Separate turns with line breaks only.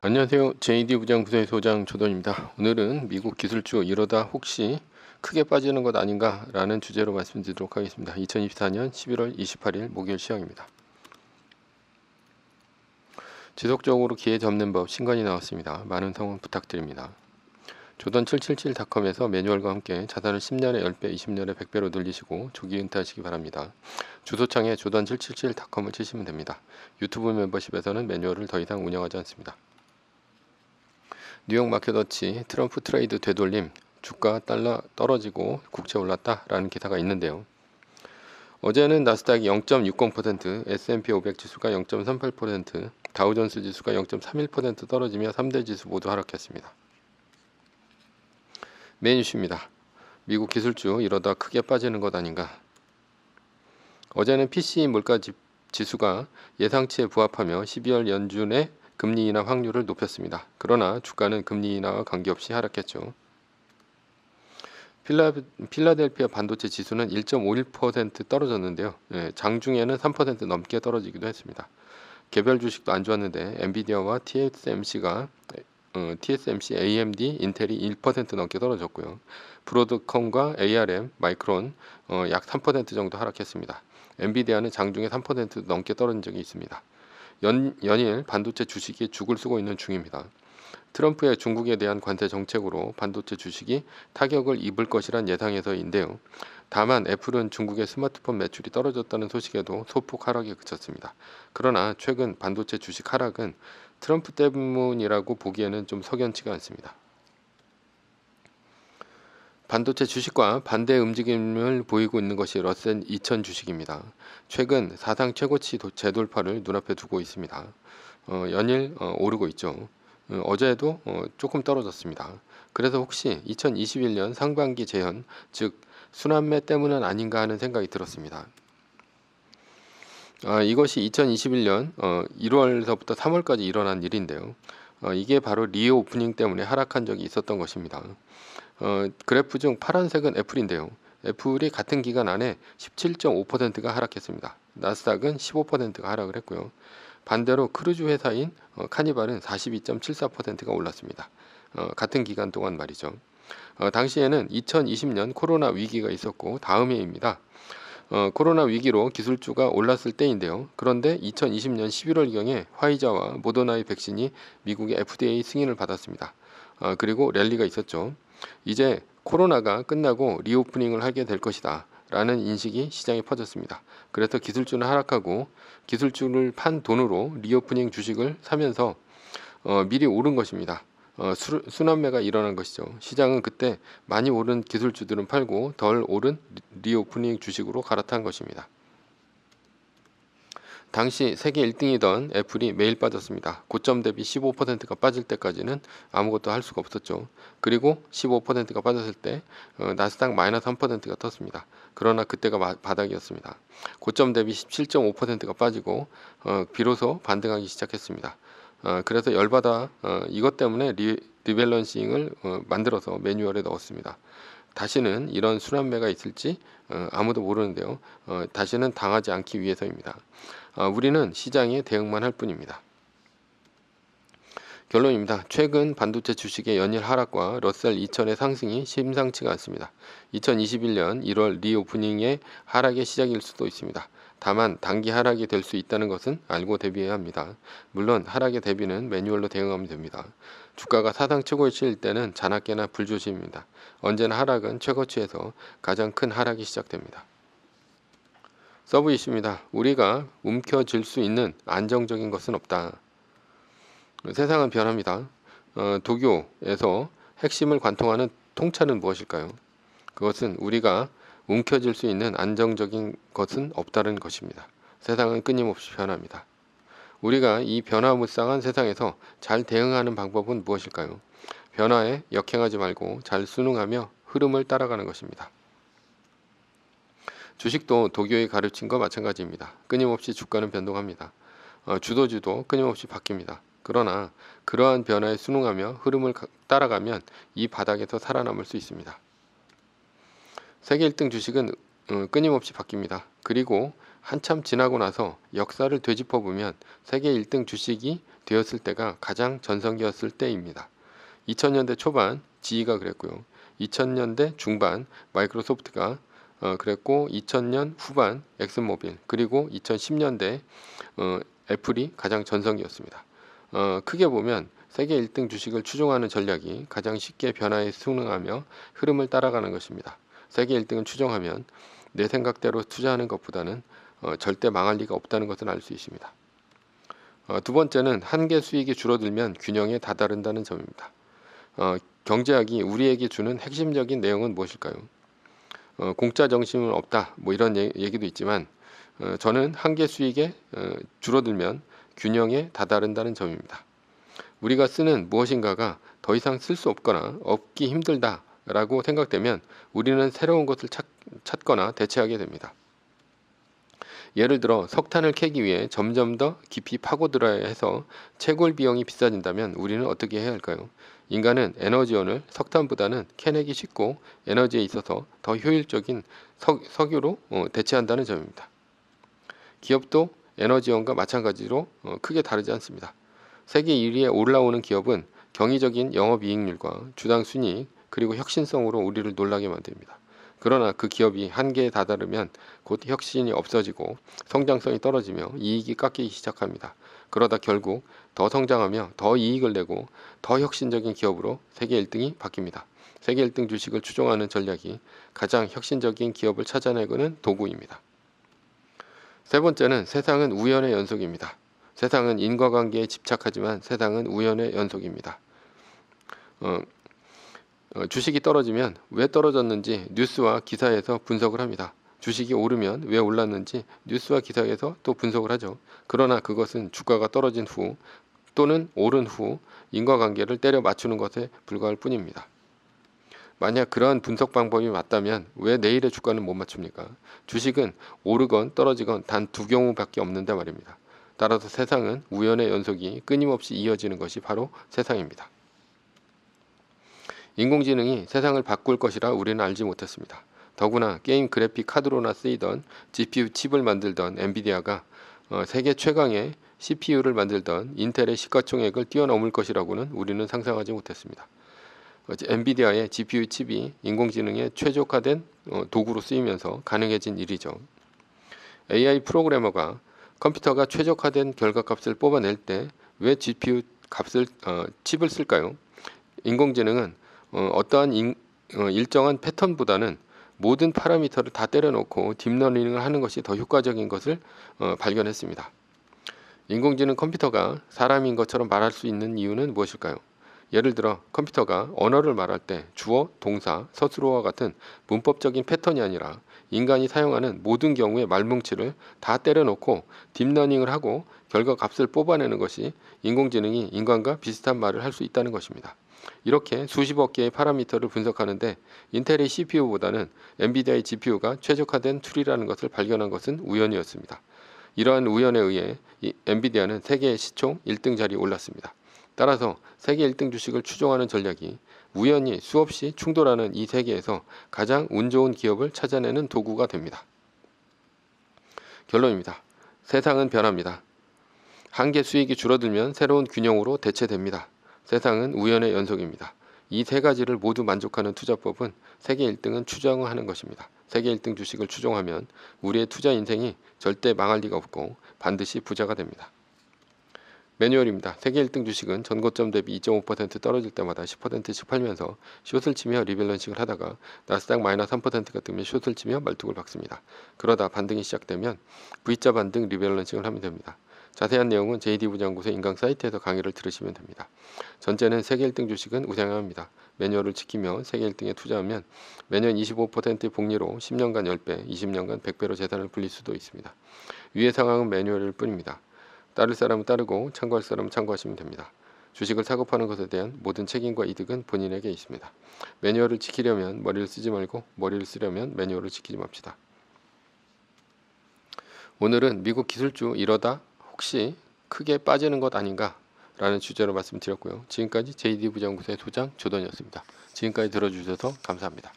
안녕하세요. JD 부장 부서의 소장 조던입니다. 오늘은 미국 기술주 이러다 혹시 크게 빠지는 것 아닌가라는 주제로 말씀드리도록 하겠습니다. 2024년 11월 28일 목요일 시황입니다. 지속적으로 기회 접는 법 신간이 나왔습니다. 많은 성원 부탁드립니다. 조던 777닷컴에서 매뉴얼과 함께 자산을 10년에 10배, 20년에 100배로 늘리시고 조기 은퇴하시기 바랍니다. 주소창에 조던 777닷컴을 치시면 됩니다. 유튜브 멤버십에서는 매뉴얼을 더 이상 운영하지 않습니다. 뉴욕 마켓워치 트럼프 트레이드 되돌림 주가 달러 떨어지고 국채 올랐다라는 기사가 있는데요. 어제는 나스닥이 0.60%, S&P 500 지수가 0.38%, 다우존스 지수가 0.31% 떨어지며 3대 지수 모두 하락했습니다. 메인 이슈입니다. 미국 기술주 이러다 크게 빠지는 것 아닌가. 어제는 PCE 물가 지수가 예상치에 부합하며 12월 연준의 금리 인하 확률을 높였습니다. 그러나 주가는 금리 인하와 관계없이 하락했죠. 필라, 필라델피아 반도체 지수는 1.51% 떨어졌는데요. 예, 장중에는 3% 넘게 떨어지기도 했습니다. 개별 주식도 안 좋았는데 엔비디아와 TSMC가 어, TSMC, AMD, 인텔이 1% 넘게 떨어졌고요. 브로드컴과 ARM, 마이크론 어, 약3% 정도 하락했습니다. 엔비디아는 장중에 3% 넘게 떨어진 적이 있습니다. 연, 연일 반도체 주식이 죽을 쓰고 있는 중입니다. 트럼프의 중국에 대한 관세 정책으로 반도체 주식이 타격을 입을 것이란 예상에서인데요. 다만 애플은 중국의 스마트폰 매출이 떨어졌다는 소식에도 소폭 하락에 그쳤습니다. 그러나 최근 반도체 주식 하락은 트럼프 때문이라고 보기에는 좀 석연치가 않습니다. 반도체 주식과 반대 움직임을 보이고 있는 것이 러셀 2000 주식입니다. 최근 사상 최고치 재돌파를 눈앞에 두고 있습니다. 어, 연일 어, 오르고 있죠. 어, 어제도 어, 조금 떨어졌습니다. 그래서 혹시 2021년 상반기 재현, 즉 순환매 때문은 아닌가 하는 생각이 들었습니다. 아, 이것이 2021년 어, 1월서부터 3월까지 일어난 일인데요. 어, 이게 바로 리오 오프닝 때문에 하락한 적이 있었던 것입니다. 어, 그래프 중 파란색은 애플인데요. 애플이 같은 기간 안에 17.5%가 하락했습니다. 나스닥은 15%가 하락을 했고요. 반대로 크루즈 회사인 어, 카니발은 42.74%가 올랐습니다. 어, 같은 기간 동안 말이죠. 어, 당시에는 2020년 코로나 위기가 있었고 다음 해입니다. 어, 코로나 위기로 기술주가 올랐을 때인데요. 그런데 2020년 11월경에 화이자와 모더나의 백신이 미국의 FDA 승인을 받았습니다. 어, 그리고 랠리가 있었죠. 이제 코로나가 끝나고 리오프닝을 하게 될 것이다. 라는 인식이 시장에 퍼졌습니다. 그래서 기술주는 하락하고 기술주를 판 돈으로 리오프닝 주식을 사면서 어, 미리 오른 것입니다. 어, 수, 순환매가 일어난 것이죠. 시장은 그때 많이 오른 기술주들은 팔고 덜 오른 리오프닝 주식으로 갈아탄 것입니다. 당시 세계 1등이던 애플이 매일 빠졌습니다. 고점 대비 15%가 빠질 때까지는 아무것도 할 수가 없었죠. 그리고 15%가 빠졌을 때 어, 나스닥 마이너스 3%가 떴습니다. 그러나 그때가 마, 바닥이었습니다. 고점 대비 17.5%가 빠지고 어, 비로소 반등하기 시작했습니다. 어, 그래서 열받아 어, 이것 때문에 리, 리밸런싱을 어, 만들어서 매뉴얼에 넣었습니다. 다시는 이런 순환매가 있을지 어, 아무도 모르는데요. 어, 다시는 당하지 않기 위해서입니다. 어, 우리는 시장에 대응만 할 뿐입니다. 결론입니다. 최근 반도체 주식의 연일 하락과 러셀 2000의 상승이 심상치가 않습니다. 2021년 1월 리오프닝의 하락의 시작일 수도 있습니다. 다만 단기 하락이 될 수 있다는 것은 알고 대비해야 합니다. 물론 하락의 대비는 매뉴얼로 대응하면 됩니다. 주가가 사상 최고치일 때는 자나깨나 불조심입니다. 언제나 하락은 최고치에서 가장 큰 하락이 시작됩니다. 서브 이슈입니다. 우리가 움켜쥘 수 있는 안정적인 것은 없다. 세상은 변합니다. 어, 도교에서 핵심을 관통하는 통찰은 무엇일까요? 그것은 우리가 움켜쥘 수 있는 안정적인 것은 없다는 것입니다. 세상은 끊임없이 변합니다. 우리가 이 변화무쌍한 세상에서 잘 대응하는 방법은 무엇일까요? 변화에 역행하지 말고 잘 순응하며 흐름을 따라가는 것입니다. 주식도 도교의 가르친 것 마찬가지입니다. 끊임없이 주가는 변동합니다. 어, 주도주도 끊임없이 바뀝니다. 그러나 그러한 변화에 순응하며 흐름을 따라가면 이 바닥에서 살아남을 수 있습니다. 세계 1등 주식은 어, 끊임없이 바뀝니다. 그리고 한참 지나고 나서 역사를 되짚어 보면 세계 1등 주식이 되었을 때가 가장 전성기였을 때입니다. 2000년대 초반 GE가 그랬고요. 2000년대 중반 마이크로소프트가 어, 그랬고 2000년 후반 엑슨모빌 그리고 2010년대 어, 애플이 가장 전성기였습니다. 어, 크게 보면 세계 1등 주식을 추종하는 전략이 가장 쉽게 변화에 순응하며 흐름을 따라가는 것입니다. 세계 1등을 추종하면 내 생각대로 투자하는 것보다는 어, 절대 망할 리가 없다는 것을 알수 있습니다. 어, 두 번째는 한계 수익이 줄어들면 균형에 다다른다는 점입니다. 어, 경제학이 우리에게 주는 핵심적인 내용은 무엇일까요? 어, 공짜 정신은 없다. 뭐 이런 얘, 얘기도 있지만 어, 저는 한계 수익에 어, 줄어들면 균형에 다다른다는 점입니다. 우리가 쓰는 무엇인가가 더 이상 쓸 수 없거나 얻기 힘들다라고 생각되면 우리는 새로운 것을 찾, 찾거나 대체하게 됩니다. 예를 들어 석탄을 캐기 위해 점점 더 깊이 파고들어야 해서 채굴 비용이 비싸진다면 우리는 어떻게 해야 할까요? 인간은 에너지원을 석탄보다는 캐내기 쉽고 에너지에 있어서 더 효율적인 석, 석유로 어, 대체한다는 점입니다. 기업도 에너지원과 마찬가지로 어, 크게 다르지 않습니다. 세계 1위에 올라오는 기업은 경이적인 영업이익률과 주당 순이익 그리고 혁신성으로 우리를 놀라게 만듭니다. 그러나 그 기업이 한계에 다다르면 곧 혁신이 없어지고 성장성이 떨어지며 이익이 깎이기 시작합니다. 그러다 결국 더 성장하며 더 이익을 내고 더 혁신적인 기업으로 세계 1등이 바뀝니다. 세계 1등 주식을 추종하는 전략이 가장 혁신적인 기업을 찾아내고는 도구입니다. 세 번째는 세상은 우연의 연속입니다. 세상은 인과관계에 집착하지만 세상은 우연의 연속입니다. 어, 어, 주식이 떨어지면 왜 떨어졌는지 뉴스와 기사에서 분석을 합니다. 주식이 오르면 왜 올랐는지 뉴스와 기사에서 또 분석을 하죠. 그러나 그것은 주가가 떨어진 후 또는 오른 후 인과관계를 때려 맞추는 것에 불과할 뿐입니다. 만약 그러한 분석 방법이 맞다면 왜 내일의 주가는 못 맞춥니까? 주식은 오르건 떨어지건 단 두 경우밖에 없는데 말입니다. 따라서 세상은 우연의 연속이 끊임없이 이어지는 것이 바로 세상입니다. 인공지능이 세상을 바꿀 것이라 우리는 알지 못했습니다. 더구나 게임 그래픽 카드로나 쓰이던 GPU 칩을 만들던 엔비디아가 어, 세계 최강의 CPU를 만들던 인텔의 시가총액을 뛰어넘을 것이라고는 우리는 상상하지 못했습니다. 어, 엔비디아의 GPU 칩이 인공지능에 최적화된 어, 도구로 쓰이면서 가능해진 일이죠. AI 프로그래머가 컴퓨터가 최적화된 결과값을 뽑아낼 때 왜 GPU 값을 어, 칩을 쓸까요? 인공지능은 어, 어떠한 인, 어, 일정한 패턴보다는 모든 파라미터를 다 때려놓고 딥러닝을 하는 것이 더 효과적인 것을 어, 발견했습니다. 인공지능 컴퓨터가 사람인 것처럼 말할 수 있는 이유는 무엇일까요? 예를 들어 컴퓨터가 언어를 말할 때 주어, 동사, 서술어와 같은 문법적인 패턴이 아니라 인간이 사용하는 모든 경우의 말뭉치를 다 때려놓고 딥러닝을 하고 결과 값을 뽑아내는 것이 인공지능이 인간과 비슷한 말을 할 수 있다는 것입니다. 이렇게 수십억 개의 파라미터를 분석하는데 인텔의 CPU보다는 엔비디아의 GPU가 최적화된 툴이라는 것을 발견한 것은 우연이었습니다. 이러한 우연에 의해 엔비디아는 세계 시총 1등 자리에 올랐습니다. 따라서 세계 1등 주식을 추종하는 전략이 우연히 수없이 충돌하는 이 세계에서 가장 운 좋은 기업을 찾아내는 도구가 됩니다. 결론입니다. 세상은 변합니다. 한계 수익이 줄어들면 새로운 균형으로 대체됩니다. 세상은 우연의 연속입니다. 이 세 가지를 모두 만족하는 투자법은 세계 1등은 추정하는 것입니다. 세계 1등 주식을 추종하면 우리의 투자 인생이 절대 망할 리가 없고 반드시 부자가 됩니다. 매뉴얼입니다. 세계 1등 주식은 전고점 대비 2.5% 떨어질 때마다 10%씩 팔면서 숏을 치며 리밸런싱을 하다가 나스닥 마이너스 3%가 뜨면 숏을 치며 말뚝을 박습니다. 그러다 반등이 시작되면 V자 반등 리밸런싱을 하면 됩니다. 자세한 내용은 JD 부장구세 인강 사이트에서 강의를 들으시면 됩니다. 전제는 세계 1등 주식은 우량합니다. 매뉴얼을 지키며 세계 1등에 투자하면 매년 25%의 복리로 10년간 10배, 20년간 100배로 재산을 불릴 수도 있습니다. 위의 상황은 매뉴얼일 뿐입니다. 따를 사람은 따르고 참고할 사람은 참고하시면 됩니다. 주식을 사고 파는 것에 대한 모든 책임과 이득은 본인에게 있습니다. 매뉴얼을 지키려면 머리를 쓰지 말고 머리를 쓰려면 매뉴얼을 지키지 맙시다. 오늘은 미국 기술주 이러다 혹시 크게 빠지는 것 아닌가 라는 주제로 말씀드렸고요. 지금까지 JD 부장부의 소장 조던이었습니다. 지금까지 들어주셔서 감사합니다.